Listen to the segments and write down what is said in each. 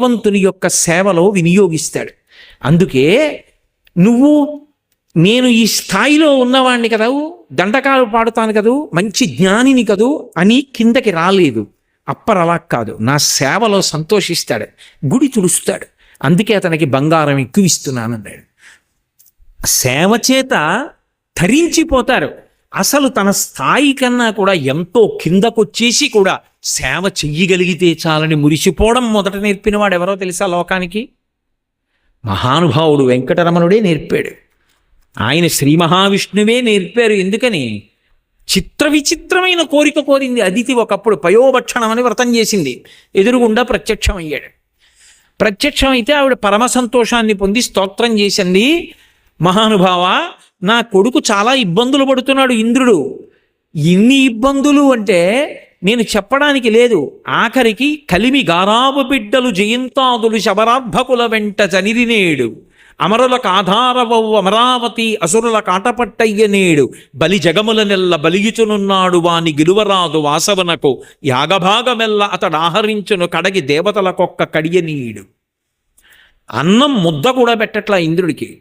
భగవంతుని యొక్క సేవలో వినియోగిస్తాడు. అందుకే నువ్వు నేను ఈ స్థాయిలో ఉన్నవాణ్ణి కదా దండకాలు పాడుతాను కదూ మంచి జ్ఞానిని కదూ అని కిందకి రాలేదు. అప్పర్ అలా కాదు. నా సేవలో సంతోషిస్తాడు. గుడి తుడుస్తాడు. అందుకే అతనికి బంగారం ఎక్కువ ఇస్తున్నానన్నాడు. సేవ చేత ధరించిపోతారు అసలు తన స్థాయి కన్నా కూడా ఎంతో కిందకొచ్చేసి కూడా సేవ చెయ్యగలిగితే చాలని మురిసిపోవడం మొదట నేర్పినవాడు ఎవరో తెలుసా లోకానికి? మహానుభావుడు వెంకటరమణుడే నేర్పాడు. ఆయన శ్రీ మహావిష్ణువే నేర్పారు. ఎందుకని? చిత్ర విచిత్రమైన కోరిక కోరింది. అదితి ఒకప్పుడు పయోభక్షణం అని వ్రతం చేసింది. ఎదురుగుండా ప్రత్యక్షమయ్యాడు. ప్రత్యక్షమైతే ఆవిడ పరమ సంతోషాన్ని పొంది స్తోత్రం చేసింది. మహానుభావ నా కొడుకు చాలా ఇబ్బందులు పడుతున్నాడు ఇంద్రుడు. ఇన్ని ఇబ్బందులు అంటే నేను చెప్పడానికి లేదు. ఆఖరికి కలిమి గారాబు బిడ్డలు జయంతాదులు శబరార్భకుల వెంట చనిరినేడు. అమరులకు ఆధారవవు అమరావతి అసురుల కాటపట్టయ్య నేడు బలి జగముల నెల్ల బలియుచునున్నాడు వాని గిలువరాదు వాసవనకు. యాగభాగమెల్ల అతడు ఆహరించును కడగి దేవతలకొక్క కడియనీయుడు అన్నం ముద్ద కూడా పెట్టట్లా ఇంద్రుడికి.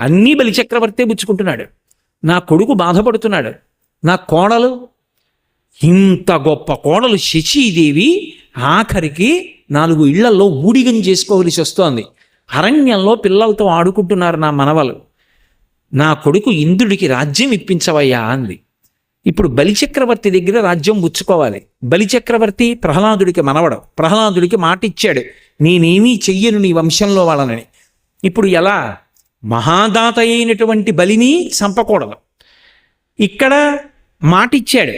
అన్నీ బలిచక్రవర్తే పుచ్చుకుంటున్నాడు. నా కొడుకు బాధపడుతున్నాడు. నా కోడలు ఇంత గొప్ప కోడలు శశీదేవి ఆఖరికి నాలుగు ఇళ్ళలో ఊడిగం చేసుకోవలసి వస్తోంది. అరణ్యంలో పిల్లలతో ఆడుకుంటున్నారు నా మనవలు. నా కొడుకు ఇంద్రుడికి రాజ్యం ఇప్పించవయ్యా అంది. ఇప్పుడు బలిచక్రవర్తి దగ్గర రాజ్యం పుచ్చుకోవాలి. బలిచక్రవర్తి ప్రహ్లాదుడికి మనవడం. ప్రహ్లాదుడికి మాట ఇచ్చాడు నేనేమీ చెయ్యను నీ వంశంలో వాళ్ళనని ఇప్పుడు ఎలా? మహాదాత అయినటువంటి బలిని చంపకూడదు. ఇక్కడ మాటిచ్చాడు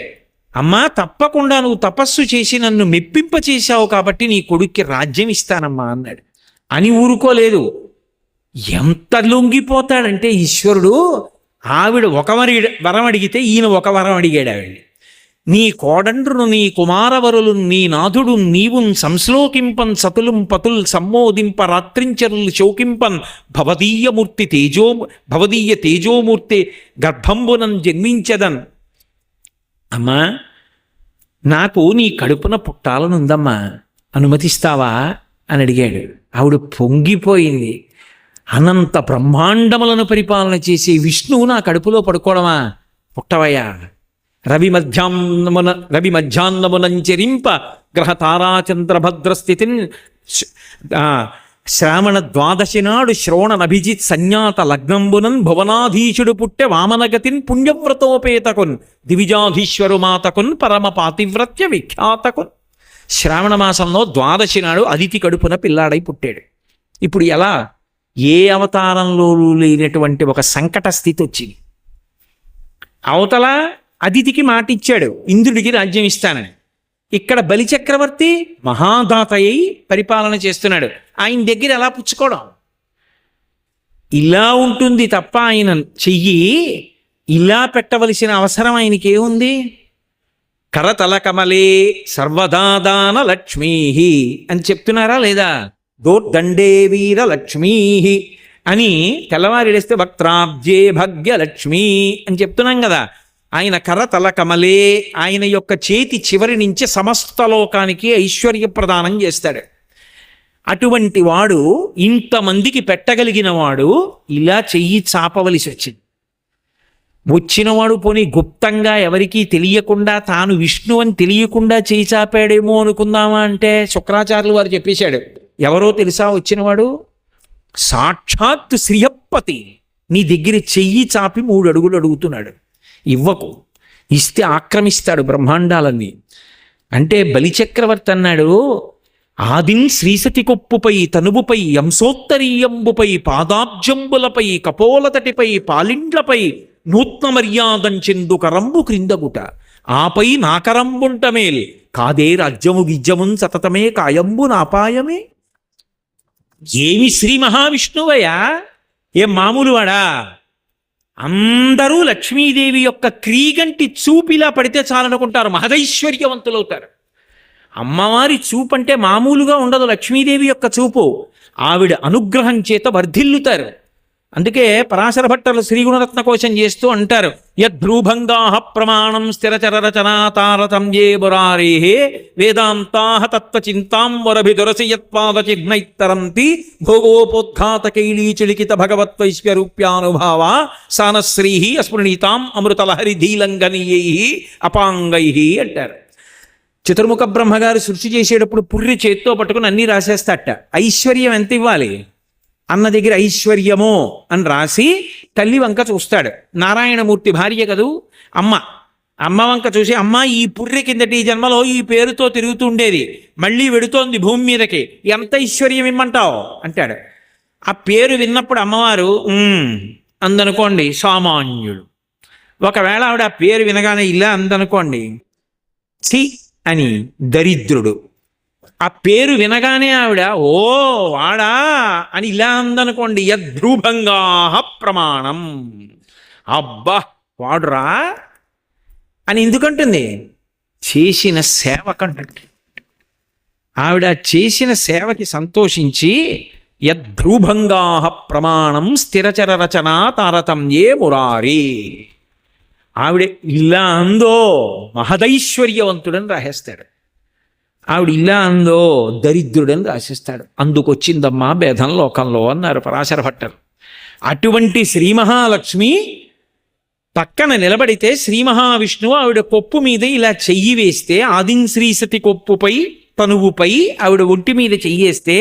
అమ్మా తప్పకుండా నువ్వు తపస్సు చేసి నన్ను మెప్పింప చేశావు కాబట్టి నీ కొడుక్కి రాజ్యం ఇస్తానమ్మా అన్నాడు. అని ఊరుకోలేదు. ఎంత లొంగిపోతాడంటే ఈశ్వరుడు ఆవిడ ఒక వరం అడిగితే ఈయన ఒక వరం అడిగాడు ఆవిడ్ని. నీ కోడండ్రును నీ కుమారవరులు నీ నాథుడు నీవున్ సంశ్లోకింపన్ సతులుం పతుల్ సమ్మోదింప రాత్రించరులు శోకింపన్ భవదీయమూర్తి తేజో భవదీయ తేజోమూర్తి గర్భంబునం జన్మించదన్. అమ్మా నాకు నీ కడుపున పుట్టాలనుందమ్మా అనుమతిస్తావా? అని అడిగాడు. ఆవిడ పొంగిపోయింది. అనంత బ్రహ్మాండములను పరిపాలన చేసే విష్ణువు నా కడుపులో పడుకోవడమా? పుట్టవయ్యా. రవి మధ్యాహ్నమున రవి మధ్యాహ్నమునంచరింప గ్రహ తారాచంద్రభద్రస్థితిన్ శ్రావణ ద్వాదశి నాడు శ్రోణనభిజిత్ సంజ్ఞాత లగ్నంబునన్ భువనాధీశుడు పుట్టె వామనగతిన్ పుణ్యవ్రతోపేతకున్ దివిజాధీశ్వరు మాతకున్ పరమ పాతివ్రత్య విఖ్యాతకున్. శ్రావణ మాసంలో ద్వాదశి నాడు అదితి కడుపున పిల్లాడై పుట్టాడు. ఇప్పుడు ఎలా? ఏ అవతారంలో లేనటువంటి ఒక సంకట స్థితి వచ్చింది అవతల అతిథికి మాట ఇచ్చాడు ఇంద్రుడికి రాజ్యం ఇస్తానని. ఇక్కడ బలిచక్రవర్తి మహాదాత అయి పరిపాలన చేస్తున్నాడు. ఆయన దగ్గర ఎలా పుచ్చుకోవడం. ఇలా ఉంటుంది తప్ప ఆయన చెయ్యి ఇలా పెట్టవలసిన అవసరం ఆయనకి ఏముంది? కరతల కమలే సర్వదాదాన లక్ష్మీ అని చెప్తున్నారా లేదా? దోర్దండే వీర లక్ష్మీ అని తెల్లవారిడేస్తే భగ్య లక్ష్మీ అని చెప్తున్నాం కదా. ఆయన కరతల కమలే ఆయన యొక్క చేతి చివరి నుంచి సమస్త లోకానికి ఐశ్వర్య ప్రదానం చేస్తాడు. అటువంటి వాడు ఇంతమందికి పెట్టగలిగిన వాడు ఇలా చెయ్యి చాపవలసి వచ్చింది. వచ్చినవాడు పోనీ గుప్తంగా ఎవరికీ తెలియకుండా తాను విష్ణు అని తెలియకుండా చేయి చాపాడేమో అనుకుందామా అంటే శుక్రాచార్యులు వారు చెప్పేశాడు. ఎవరో తెలుసా వచ్చినవాడు? సాక్షాత్ శ్రీయప్పతి నీ దగ్గర చెయ్యి చాపి మూడు అడుగులు అడుగుతున్నాడు. ఇవ్వకు. ఇస్తే ఆక్రమిస్తాడు బ్రహ్మాండాలన్నీ. అంటే బలిచక్రవర్తి అన్నాడు ఆదిన్ శ్రీసతి కొప్పుపై తనువుపై యంసోత్తరీయంబుపై పాదాబ్జంబులపై కపోలతటిపై పాలిండ్లపై నూత్న మర్యాదంచెందు కరంబు క్రిందగుట. ఆపై నాకరంబుంటమేల్ కాదే రాజ్యము గిజ్యమున్ సతతమే కాయంబు నాపాయమే. ఏమి శ్రీ మహావిష్ణువయ్యా? ఏం మామూలు వాడా అందరూ లక్ష్మీదేవి యొక్క క్రీగంటి చూపిలా పడితే చాలనుకుంటారు. మహదైశ్వర్యవంతులవుతారు. అమ్మవారి చూపు అంటే మామూలుగా ఉండదు లక్ష్మీదేవి యొక్క చూపు. ఆవిడ అనుగ్రహం చేత వర్ధిల్లుతారు. అందుకే పరాశర భట్టలు శ్రీగుణరత్న కోశం చేస్తూ అంటారు. యద్భ్రూభంగా ప్రమాణం స్థిరచర రచనా తారతమ్యే మురారే వేదాంతాహ తత్వచింతాం వరభిదురసి యత్పాద చిహ్నైత్తరంతి భోగోపోద్ఘాత కైళీచలికిత సానశ్రీ అస్మృణీతాం అమృతలహరి ధీలంగనీయై అపాంగై అంటారు. చతుర్ముఖ బ్రహ్మగారు సృష్టి చేసేటప్పుడు పుర్రి చేత్తో పట్టుకుని అన్నీ రాసేస్తాట ఐశ్వర్యం ఎంత ఇవ్వాలి? అన్న దగ్గర ఐశ్వర్యమో అని రాసి తల్లి వంక చూస్తాడు. నారాయణమూర్తి భార్య కదూ? అమ్మ. అమ్మ వంక చూసి అమ్మ ఈ పుర్రె కిందటి జన్మలో ఈ పేరుతో తిరుగుతుండేది. మళ్ళీ వెడుతోంది భూమి మీదకి. ఎంత ఐశ్వర్యం ఇమ్మంటావు? అంటాడు. ఆ పేరు విన్నప్పుడు అమ్మవారు అందనుకోండి సామాన్యుడు ఒకవేళ ఆవిడ ఆ పేరు వినగానే ఇలా అందనుకోండి చి అని దరిద్రుడు ఆ పేరు వినగానే ఆవిడ ఓ వాడా అని ఇలా అందనుకోండి యద్రూభంగా ప్రమాణం. అబ్బా వాడురా అని ఎందుకంటుంది? చేసిన సేవ ఆవిడ చేసిన సేవకి సంతోషించి యద్రూభంగా ప్రమాణం స్థిరచర రచన తారతమ్యే మురారి. ఆవిడ ఇలా అందో మహదైశ్వర్యవంతుడని రాసేస్తాడు. ఆవిడ ఇలా అందో దరిద్రుడని రాసిస్తాడు. అందుకొచ్చిందమ్మా భేదం లోకంలో అన్నారు పరాశర భట్టరు. అటువంటి శ్రీ మహాలక్ష్మి పక్కన నిలబడితే శ్రీ మహావిష్ణువు ఆవిడ కొప్పు మీద ఇలా చెయ్యి వేస్తే ఆదిన్శ్రీసతి కొప్పుపై తనువుపై ఆవిడ ఒంటి మీద చెయ్యేస్తే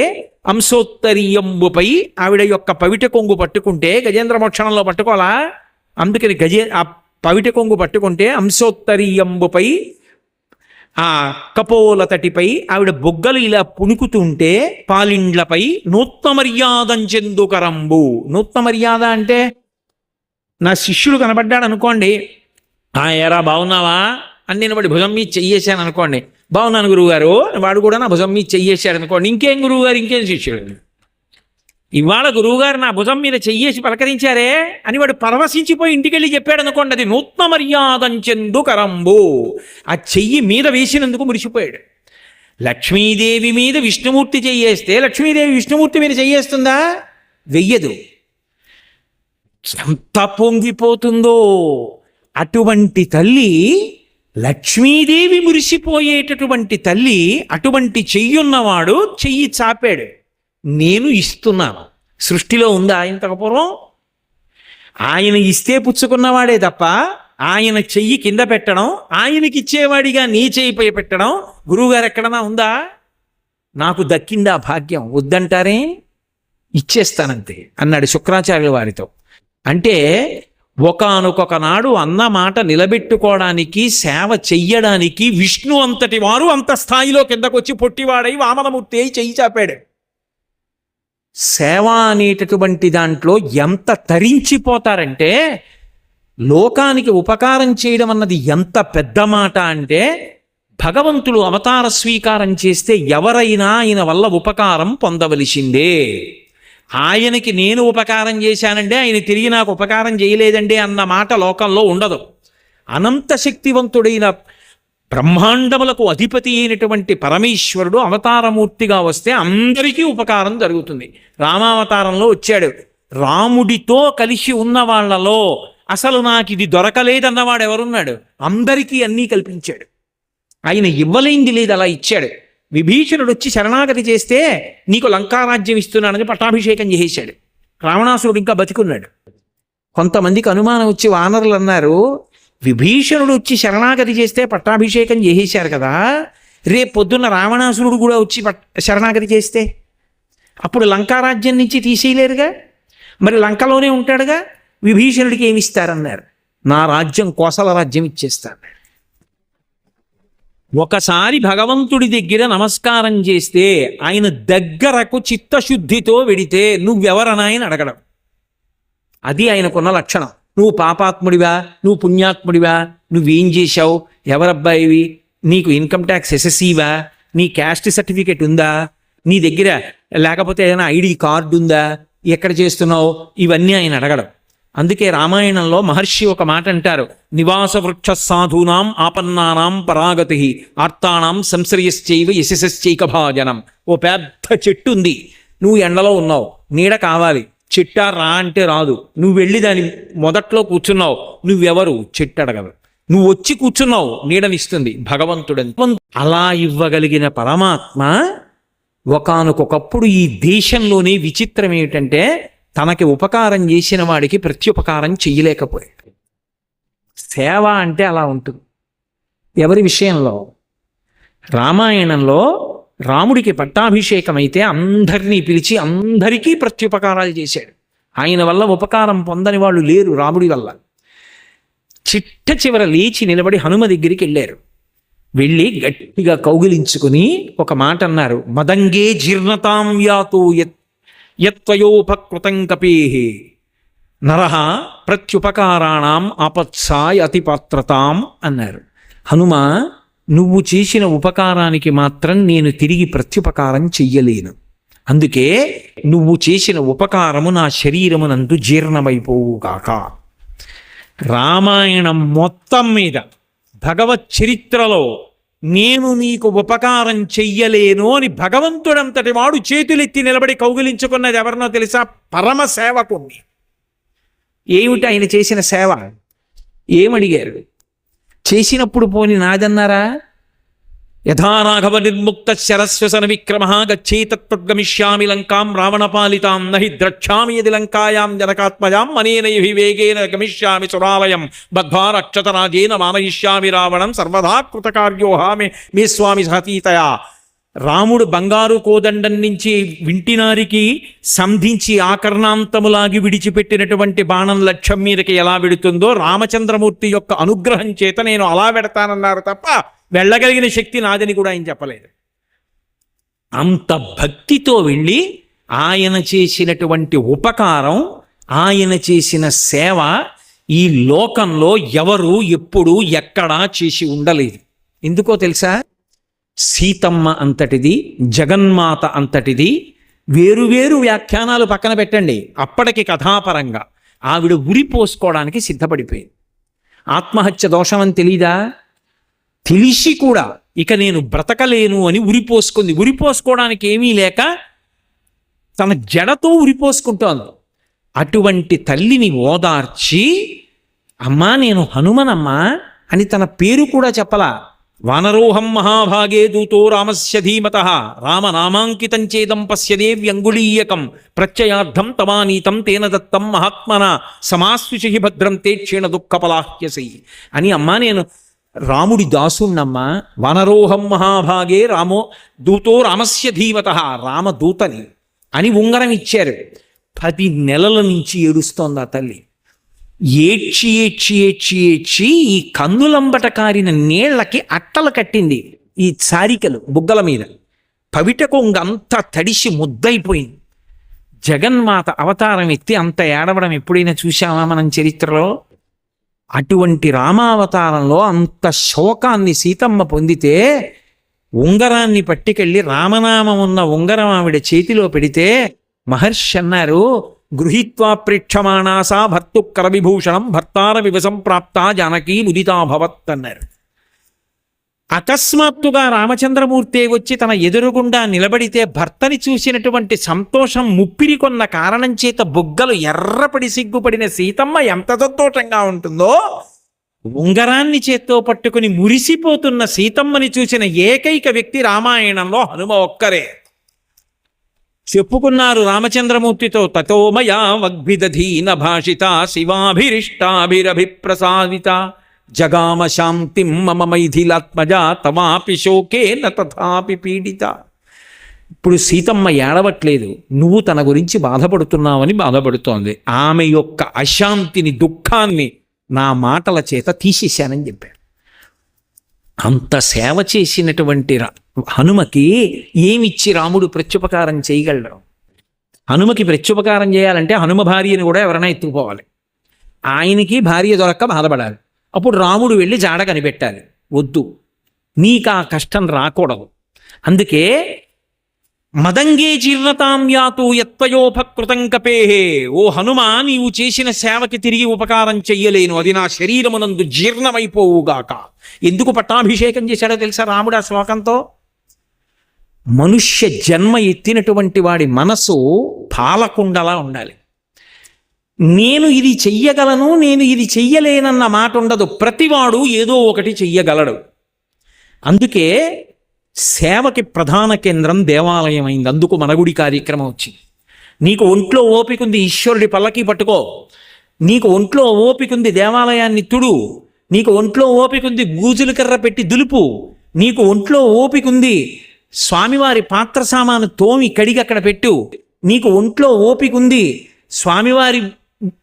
అంశోత్తరీయంబుపై ఆవిడ యొక్క పవిట కొంగు పట్టుకుంటే గజేంద్ర మోక్షణంలో పట్టుకోవాలా? అందుకని గజే ఆ పవిట కొంగు పట్టుకుంటే అంశోత్తరీయంబుపై ఆ కపోల తటిపై ఆవిడ బొగ్గలు ఇలా పుణుకుతుంటే పాలిండ్లపై నూత్న మర్యాదంచెందుకరంబు నూత్న మర్యాద అంటే నా శిష్యుడు కనబడ్డాడు అనుకోండి ఆ ఎరా బాగున్నావా? అని నేను వాడి భుజం మీద చెయ్యేశాను అనుకోండి బాగున్నాను గురువుగారు. వాడు కూడా నా భుజం మీద చెయ్యేశాడు అనుకోండి ఇంకేం గురువుగారు ఇంకేం శిష్యుడు? ఇవాళ గురువుగారు నా భుజం మీద చెయ్యేసి పలకరించారే అని వాడు పరవశించిపోయి ఇంటికెళ్ళి చెప్పాడు అనుకోండి అది నూత్న మర్యాదంచెందు కరంబు. ఆ చెయ్యి మీద వేసినందుకు మురిసిపోయాడు. లక్ష్మీదేవి మీద విష్ణుమూర్తి చెయ్యేస్తే లక్ష్మీదేవి విష్ణుమూర్తి మీద చెయ్యేస్తుందా? వెయ్యదు. ఎంత పొంగిపోతుందో. అటువంటి తల్లి లక్ష్మీదేవి మురిసిపోయేటటువంటి తల్లి అటువంటి చెయ్యున్నవాడు చెయ్యి చాపాడు. నేను ఇస్తున్నాను. సృష్టిలో ఉందా ఆయన పూర్వం ఆయన ఇస్తే పుచ్చుకున్నవాడే తప్ప ఆయన చెయ్యి కింద పెట్టడం ఆయనకి ఇచ్చేవాడిగా నీ చెయ్యిపై పెట్టడం గురువుగారు ఎక్కడన్నా ఉందా? నాకు దక్కిందా భాగ్యం? వద్దంటారే? ఇచ్చేస్తానంతే అన్నాడు శుక్రాచార్యుల వారితో. అంటే ఒకనొక నాడు అన్న మాట నిలబెట్టుకోవడానికి సేవ చెయ్యడానికి విష్ణు అంతటి వారు అంత స్థాయిలో కిందకొచ్చి పొట్టివాడై వామనమూర్తి అయి చెయ్యి చాపాడు. సేవ అనేటటువంటి దాంట్లో ఎంత తరించిపోతారంటే లోకానికి ఉపకారం చేయడం అన్నది ఎంత పెద్ద మాట అంటే భగవంతుడు అవతార స్వీకారం చేస్తే ఎవరైనా ఆయన వల్ల ఉపకారం పొందవలసిందే. ఆయనకి నేను ఉపకారం చేశానంటే ఆయన తిరిగి నాకు ఉపకారం చేయలేదండి అన్న మాట లోకంలో ఉండదు. అనంత శక్తివంతుడైన బ్రహ్మాండములకు అధిపతి అయినటువంటి పరమేశ్వరుడు అవతారమూర్తిగా వస్తే అందరికీ ఉపకారం జరుగుతుంది. రామావతారంలో వచ్చాడు. రాముడితో కలిసి ఉన్న వాళ్ళలో అసలు నాకు ఇది దొరకలేదన్నవాడు ఎవరున్నాడు? అందరికీ అన్నీ కల్పించాడు. ఆయన ఇవ్వలేంది లేదు అలా ఇచ్చాడు. విభీషణుడు వచ్చి శరణాగతి చేస్తే నీకు లంకారాజ్యం ఇస్తున్నానని పట్టాభిషేకం చేసేశాడు. రావణాసురుడు ఇంకా బతికున్నాడు. కొంతమందికి అనుమానం వచ్చి వానరులు అన్నారు విభీషణుడు వచ్చి శరణాగతి చేస్తే పట్టాభిషేకం చేసేశారు కదా రేపు పొద్దున్న రావణాసురుడు కూడా వచ్చి పట్ శరణాగతి చేస్తే? అప్పుడు లంకారాజ్యం నుంచి తీసేయలేరుగా? మరి లంకలోనే ఉంటాడుగా? విభీషణుడికి ఏమి ఇస్తారన్నారు? నా రాజ్యం కోసల రాజ్యం ఇచ్చేస్తాను. ఒకసారి భగవంతుడి దగ్గర నమస్కారం చేస్తే ఆయన దగ్గరకు చిత్తశుద్ధితో వెడితే నువ్వెవరనాయని అడగడం. అది ఆయనకున్న లక్షణం. నువ్వు పాపాత్ముడివా? నువ్వు పుణ్యాత్ముడివా? నువ్వేం చేశావు? ఎవరబ్బాయివి? నీకు ఇన్కమ్ ట్యాక్స్ ఎస్ఎస్సీవా? నీ క్యాస్ట్ సర్టిఫికేట్ ఉందా? నీ దగ్గర లేకపోతే ఏదైనా ఐడి కార్డు ఉందా? ఎక్కడ చేస్తున్నావు? ఇవన్నీ ఆయన అడగడం. అందుకే రామాయణంలో మహర్షి ఒక మాట అంటారు. నివాస వృక్ష సాధూనాం ఆపన్నానాం పరాగతి ఆర్తానాం సంశ్రయశ్చైవ యశస్చైక భాజనం ఓ పెద్ద చెట్టు ఉంది. నువ్వు ఎండలో ఉన్నావు. నీడ కావాలి. చిట్టా రా అంటే రాదు. నువ్వు వెళ్ళి దాని మొదట్లో కూర్చున్నావు. నువ్వెవరు? చిట్ట అడగదు నువ్వు వచ్చి కూర్చున్నావు. నీడనిస్తుంది. భగవంతుడని. అలా ఇవ్వగలిగిన పరమాత్మ ఒకనకొకప్పుడు ఈ దేశంలోనే విచిత్రం ఏమిటంటే తనకి ఉపకారం చేసిన వాడికి ప్రత్యుపకారం చెయ్యలేకపోయాడు. సేవ అంటే అలా ఉంటుంది. ఎవరి విషయంలో? రామాయణంలో రాముడికి పట్టాభిషేకమైతే అందరినీ పిలిచి అందరికీ ప్రత్యుపకారాలు చేశాడు. ఆయన వల్ల ఉపకారం పొందని వాళ్ళు లేరు రాముడి వల్ల. చిట్ట చివర లేచి నిలబడి హనుమ దగ్గరికి వెళ్ళారు. వెళ్ళి గట్టిగా కౌగిలించుకుని ఒక మాట అన్నారు. మదంగే జీర్ణతాం యాతో యత్ యత్వయోపకృతం కపేహి. నరహ ప్రత్యుపకారాణం అపత్సాయ అతిపాత్రతాం అన్నారు. హనుమ నువ్వు చేసిన ఉపకారానికి మాత్రం నేను తిరిగి ప్రత్యుపకారం చెయ్యలేను. అందుకే నువ్వు చేసిన ఉపకారము నా శరీరమునందు జీర్ణమైపోవుగాక రామాయణం మొత్తం మీద భగవత్ చరిత్రలో నేను నీకు ఉపకారం చెయ్యలేను అని భగవంతుడంతటి వాడు చేతులెత్తి నిలబడి కౌగిలించుకున్నది ఎవరినో తెలుసా? పరమ సేవకుణ్ణి. ఏమిటి ఆయన చేసిన సేవ? ఏమడిగారు? చేసినప్పుడు పోని నాదన్నారా? యథా రాఘవ నిర్ముక్త శరస్వసన విక్రమ గచ్చేతత్వగమిష్యామి లంకాం రావణపాలితాం నహి ద్రక్ష్యామి యది లంకాయాం జనకాత్మజాం అనేన వేగేన గమిష్యామి సురాలయం బద్ధ్వా రక్షతరాజేన మానయిష్యామి రావణం సర్వదా కృతకార్యోహామి మీ స్వామి సతీతయా రాముడు బంగారు కోదండం నుంచి వింటినారికి సంధించి ఆకర్ణాంతములాగి విడిచిపెట్టినటువంటి బాణం లక్ష్యం మీదకి ఎలా విడుతుందో రామచంద్రమూర్తి యొక్క అనుగ్రహం చేత నేను అలా పెడతానన్నారు తప్ప వెళ్ళగలిగిన శక్తి నాదని కూడా ఆయన చెప్పలేదు. అంత భక్తితో వెళ్ళి ఆయన చేసినటువంటి ఉపకారం ఆయన చేసిన సేవ ఈ లోకంలో ఎవరు ఎప్పుడు ఎక్కడా చేసి ఉండలేదు. ఎందుకో తెలుసా? సీతమ్మ అంతటిది జగన్మాత అంతటిది. వేరువేరు వ్యాఖ్యానాలు పక్కన పెట్టండి. అప్పటికి కథాపరంగా ఆవిడ ఉరి పోసుకోవడానికి సిద్ధపడిపోయింది. ఆత్మహత్య దోషం అని తెలీదా? తెలిసి కూడా ఇక నేను బ్రతకలేను అని ఉరిపోసుకుంది ఉరిపోసుకోవడానికి ఏమీ లేక తన జడతో ఉరిపోసుకుంటోంది అటువంటి తల్లిని ఓదార్చి అమ్మా నేను హనుమనమ్మా అని తన పేరు కూడా చెప్పలా. వానరోహం మహాభాగే దూతో రామస్య ధీమత. రామనామాంకితం చేదం పశ్యదే వ్యంగుళీయకం ప్రత్యయార్థం తమానీతం తేన దత్తం మహాత్మన. సమాశ్విషి భద్రం తే క్షీణ దుఃఖపలాహ్యసై. అని అమ్మా నేను రాముడి దాసున్నమ్మా వనరోహం మహాభాగే రామో దూతో రామస్య ధీమత. రామదూతని అని ఉంగరం ఇచ్చారు. పది నెలల నుంచి ఏడుస్తోంది ఆ తల్లి? ఏడ్చి ఏడ్చి ఏడ్చి ఏడ్చి ఈ కన్నులంబట కారిన నీళ్ళకి అట్టలు కట్టింది ఈ సారికలు బుగ్గల మీద. పవిట కొంగ అంతా తడిసి ముద్దయిపోయింది. జగన్మాత అవతారం ఎత్తి అంత ఏడవడం ఎప్పుడైనా చూసామా మనం చరిత్రలో? అటువంటి రామావతారంలో అంత శోకాన్ని సీతమ్మ పొందితే ఉంగరాన్ని పట్టుకెళ్ళి రామనామం ఉన్న ఉంగరం ఆవిడ చేతిలో పెడితే మహర్షి అన్నారు గృహీత్వా ప్రేక్షమాణాసా భర్తు కరవిభూషణం భర్తార వివసం ప్రాప్త జానకీ ముదితాభవత్ అన్నారు. అకస్మాత్తుగా రామచంద్రమూర్తి వచ్చి తన ఎదురుగుండా నిలబడితే భర్తని చూసినటువంటి సంతోషం ముప్పిరి కొన్న కారణం చేత బుగ్గలు ఎర్రపడి సిగ్గుపడిన సీతమ్మ ఎంత సంతోషంగా ఉంటుందో ఉంగరాన్ని చేత్తో పట్టుకుని మురిసిపోతున్న సీతమ్మని చూసిన ఏకైక వ్యక్తి రామాయణంలో హనుమ ఒక్కరే. చెప్పుకున్నారు రామచంద్రమూర్తితో తతోమయా వగ్భిదధీన భాషిత శివాభిరిష్టాభిరభిప్రసాదిత జగామ శాంతిం మమ మైథిలాత్మజ తమాపి శోకేన తథాపి పీడిత. ఇప్పుడు సీతమ్మ ఏడవట్లేదు నువ్వు తన గురించి బాధపడుతున్నావని బాధపడుతోంది. ఆమె యొక్క అశాంతిని దుఃఖాన్ని నా మాటల చేత తీసేశానని చెప్పాడు. అంత సేవ చేసినటువంటి హనుమకి ఏమిచ్చి రాముడు ప్రత్యుపకారం చేయగలడు హనుమకి ప్రత్యుపకారం చేయాలంటే హనుమ భార్యని కూడా ఎవరైనా ఎత్తుకుపోవాలి. ఆయనకి భార్య దొరక్క బాధపడాలి. అప్పుడు రాముడు వెళ్ళి జాడ కనిపెట్టాలి. వద్దు. నీకు ఆ కష్టం రాకూడదు. అందుకే మదంగే జీర్ణతాం యాతు యత్వయోపకృతం కపేహే. ఓ హనుమా నీవు చేసిన సేవకి తిరిగి ఉపకారం చెయ్యలేను. అది నా శరీరమునందు జీర్ణమైపోవుగాక. ఎందుకు పట్టాభిషేకం చేశాడో తెలుసా రాముడు ఆ శ్లోకంతో? మనుష్య జన్మ ఎత్తినటువంటి వాడి మనసు పాలకుండలా ఉండాలి. నేను ఇది చెయ్యగలను నేను ఇది చెయ్యలేనన్న మాట ఉండదు. ప్రతివాడు ఏదో ఒకటి చెయ్యగలడు. అందుకే సేవకి ప్రధాన కేంద్రం దేవాలయం అయింది. అందుకు మనగుడి కార్యక్రమం వచ్చింది. నీకు ఒంట్లో ఓపికుంది ఈశ్వరుడి పల్లకి పట్టుకో. నీకు ఒంట్లో ఓపికుంది దేవాలయాన్ని తుడు. నీకు ఒంట్లో ఓపికుంది గూజుల కర్ర పెట్టి దులుపు. నీకు ఒంట్లో ఓపికుంది స్వామివారి పాత్ర సామాను తోమి కడిగి అక్కడ పెట్టు. నీకు ఒంట్లో ఓపిక ఉంది. స్వామివారి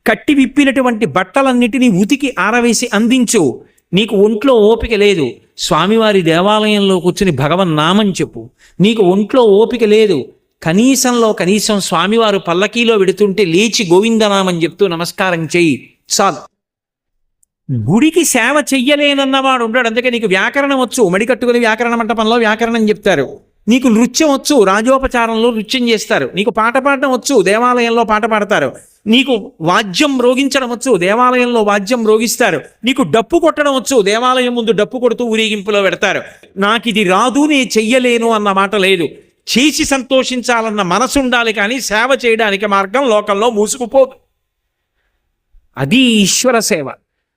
కట్టి విప్పినటువంటి బట్టలన్నిటినీ ఉతికి ఆరవేసి అందించు. నీకు ఒంట్లో ఓపిక లేదు. స్వామివారి దేవాలయంలో కూర్చుని భగవన్ నామం చెప్పు. నీకు ఒంట్లో ఓపిక లేదు. కనీసంలో కనీసం స్వామివారు పల్లకీలో వెడుతుంటే లేచి గోవిందనామని చెప్తూ నమస్కారం చేయి. చాలు. గుడికి సేవ చెయ్యలేనన్నవాడు ఉంటాడు అందుకే నీకు వ్యాకరణం వచ్చు. మడి కట్టుకుని వ్యాకరణ మంటపంలో వ్యాకరణం చెప్తారు. నీకు నృత్యం వచ్చు. రాజోపచారంలో నృత్యం చేస్తారు. నీకు పాట పాడడం వచ్చు. దేవాలయంలో పాట పాడతారు. నీకు వాద్యం రోగించడం వచ్చు. దేవాలయంలో వాద్యం రోగిస్తారు. నీకు డప్పు కొట్టడం వచ్చు. దేవాలయం ముందు డప్పు కొడుతూ ఊరేగింపులో పెడతారు. నాకు ఇది రాదు నేను చెయ్యలేను అన్న మాట లేదు. చేసి సంతోషించాలన్న మనసు ఉండాలి కానీ సేవ చేయడానికి మార్గం లోకంలో మూసుకుపోదు. అది ఈశ్వర సేవ.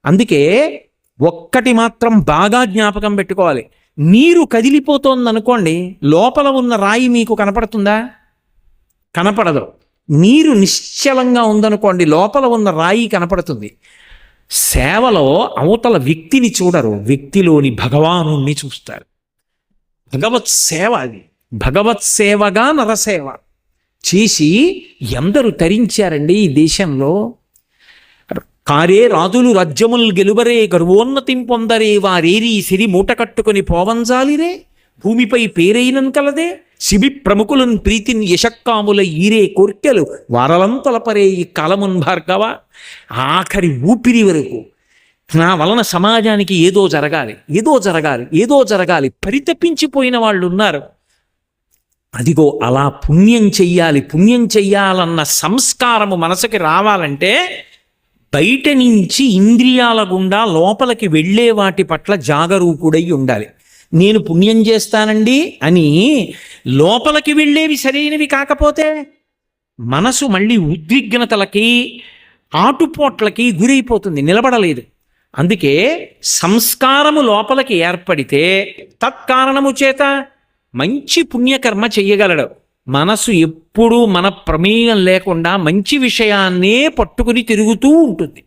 అందుకే ఒక్కటి మాత్రం బాగా జ్ఞాపకం పెట్టుకోవాలి. నీరు కదిలిపోతోంది అనుకోండి లోపల ఉన్న రాయి మీకు కనపడుతుందా? కనపడదు. నీరు నిశ్చలంగా ఉందనుకోండి లోపల ఉన్న రాయి కనపడుతుంది. సేవలో అవతల వ్యక్తిని చూడరు వ్యక్తిలోని భగవాను చూస్తారు. భగవత్ సేవ అది. భగవత్ సేవగా నరసేవ. చేసి ఎందరు తరించారండి ఈ దేశంలో? కారే రాజులు రాజ్యములు గెలువరే గర్వోన్నతిం పొందరే వారేరి సిరి మూట కట్టుకొని పోవంజాలిరే భూమిపై పేరైనన్ కలదే శిబి ప్రముఖులను ప్రీతిని యశక్కాముల ఈరే కోర్కెలు వారలంతలపరే ఈ కాలమున్ భార్గవ. ఆఖరి ఊపిరి వరకు నా వలన సమాజానికి ఏదో జరగాలి ఏదో జరగాలి ఏదో జరగాలి పరితపించిపోయిన వాళ్ళు ఉన్నారు అదిగో అలా పుణ్యం చెయ్యాలి పుణ్యం చెయ్యాలన్న సంస్కారము మనసుకి రావాలంటే బయట నుంచి ఇంద్రియాల గుండా లోపలికి వెళ్ళే వాటి పట్ల జాగరూకుడై ఉండాలి. నేను పుణ్యం చేస్తానండి అని లోపలికి వెళ్ళేవి సరైనవి కాకపోతే మనసు మళ్ళీ ఉద్విగ్నతలకి ఆటుపోట్లకి గురైపోతుంది నిలబడలేదు. అందుకే సంస్కారము లోపలికి ఏర్పడితే తత్కారణము చేత మంచి పుణ్యకర్మ చెయ్యగలడు మనసు ఎప్పుడూ మన ప్రమేయం లేకుండా మంచి విషయాన్నే పట్టుకుని తిరుగుతూ ఉంటుంది.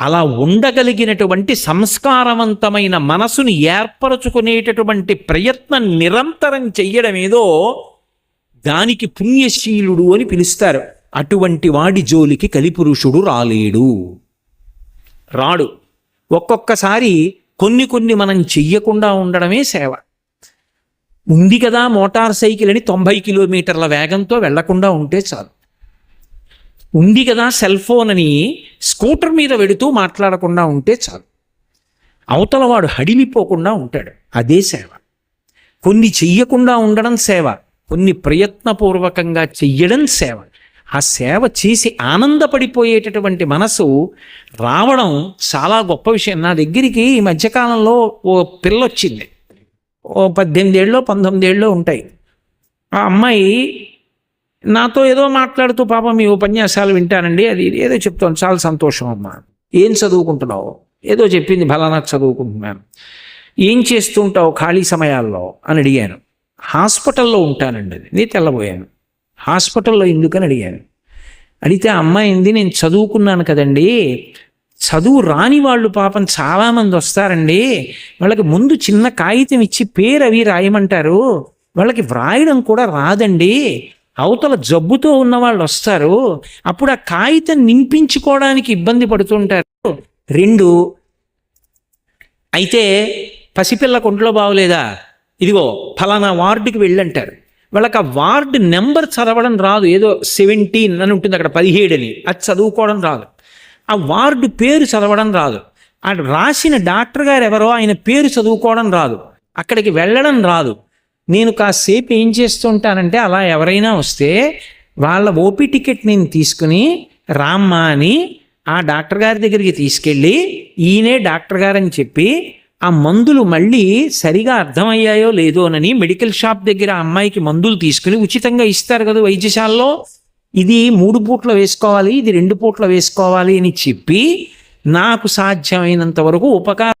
అలా ఉండగలిగినటువంటి సంస్కారవంతమైన మనసుని ఏర్పరచుకునేటటువంటి ప్రయత్నం నిరంతరం చెయ్యడం ఏదో దానికి పుణ్యశీలుడు అని పిలుస్తారు. అటువంటి వాడి జోలికి కలిపురుషుడు రాలేడు. రాడు. ఒక్కొక్కసారి కొన్ని కొన్ని మనం చెయ్యకుండా ఉండడమే సేవ. ఉంది కదా మోటార్ సైకిల్ అని తొంభై కిలోమీటర్ల వేగంతో వెళ్ళకుండా ఉంటే చాలు. ఉంది కదా సెల్ ఫోన్ అని స్కూటర్ మీద వెడుతూ మాట్లాడకుండా ఉంటే చాలు. అవతల వాడు హడిలిపోకుండా ఉంటాడు. అదే సేవ. కొన్ని చెయ్యకుండా ఉండడం సేవ. కొన్ని ప్రయత్నపూర్వకంగా చెయ్యడం సేవ. ఆ సేవ చేసి ఆనందపడిపోయేటటువంటి మనసు రావడం చాలా గొప్ప విషయం. నా దగ్గరికి ఈ మధ్యకాలంలో ఓ పిల్ల వచ్చింది. ఓ పద్దెనిమిది పంతొమ్మిదేళ్ళు పంతొమ్మిది ఉంటాయి. ఆ అమ్మాయి నాతో ఏదో మాట్లాడుతూ పాపం మీ ఉపన్యాసాలు వింటానండి. అది ఏదో చెప్తాను చాలా సంతోషం అమ్మా. ఏం చదువుకుంటున్నావు? ఏదో చెప్పింది ఫలానా చదువుకుంటున్నాను. ఏం చేస్తుంటావు ఖాళీ సమయాల్లో? అని అడిగాను. హాస్పిటల్లో ఉంటానండి అది. నేను తెల్లబోయాను. హాస్పిటల్లో ఎందుకని అడిగాను. అడిగితే అమ్మాయింది నేను చదువుకున్నాను కదండి. చదువు రాని వాళ్ళు పాపం చాలామంది వస్తారండి. వాళ్ళకి ముందు చిన్న కాగితం ఇచ్చి పేరు అవి రాయమంటారు. వాళ్ళకి వ్రాయడం కూడా రాదండి. అవతల జబ్బుతో ఉన్న వాళ్ళు వస్తారు. అప్పుడు ఆ కాగితం నింపించుకోవడానికి ఇబ్బంది పడుతుంటారు. రెండు అయితే పసిపిల్ల కొంట్లో బాగోలేదా ఇదిగో ఫలానా వార్డుకి వెళ్ళంటారు. వాళ్ళకి ఆ వార్డు నెంబర్ చదవడం రాదు. ఏదో సెవెంటీన్ అని ఉంటుంది అక్కడ పదిహేడు అని. అది చదువుకోవడం రాదు. ఆ వార్డు పేరు చదవడం రాదు. ఆ రాసిన డాక్టర్ గారు ఎవరో ఆయన పేరు చదువుకోవడం రాదు. అక్కడికి వెళ్ళడం రాదు. నేను కాసేపు ఏం చేస్తుంటానంటే అలా ఎవరైనా వస్తే వాళ్ళ ఓపీ టికెట్ నేను తీసుకుని రామ్మా అని ఆ డాక్టర్ గారి దగ్గరికి తీసుకెళ్ళి ఈయనే డాక్టర్ గారని చెప్పి ఆ మందులు మళ్ళీ సరిగా అర్థమయ్యాయో లేదోనని మెడికల్ షాప్ దగ్గర ఆ అమ్మాయికి మందులు తీసుకుని ఉచితంగా ఇస్తారు కదా వైద్యశాలలో. ఇది మూడు పూట్ల వేసుకోవాలి ఇది రెండు పూట్ల వేసుకోవాలి అని చెప్పి నాకు సాధ్యమైనంత వరకు ఉపకారం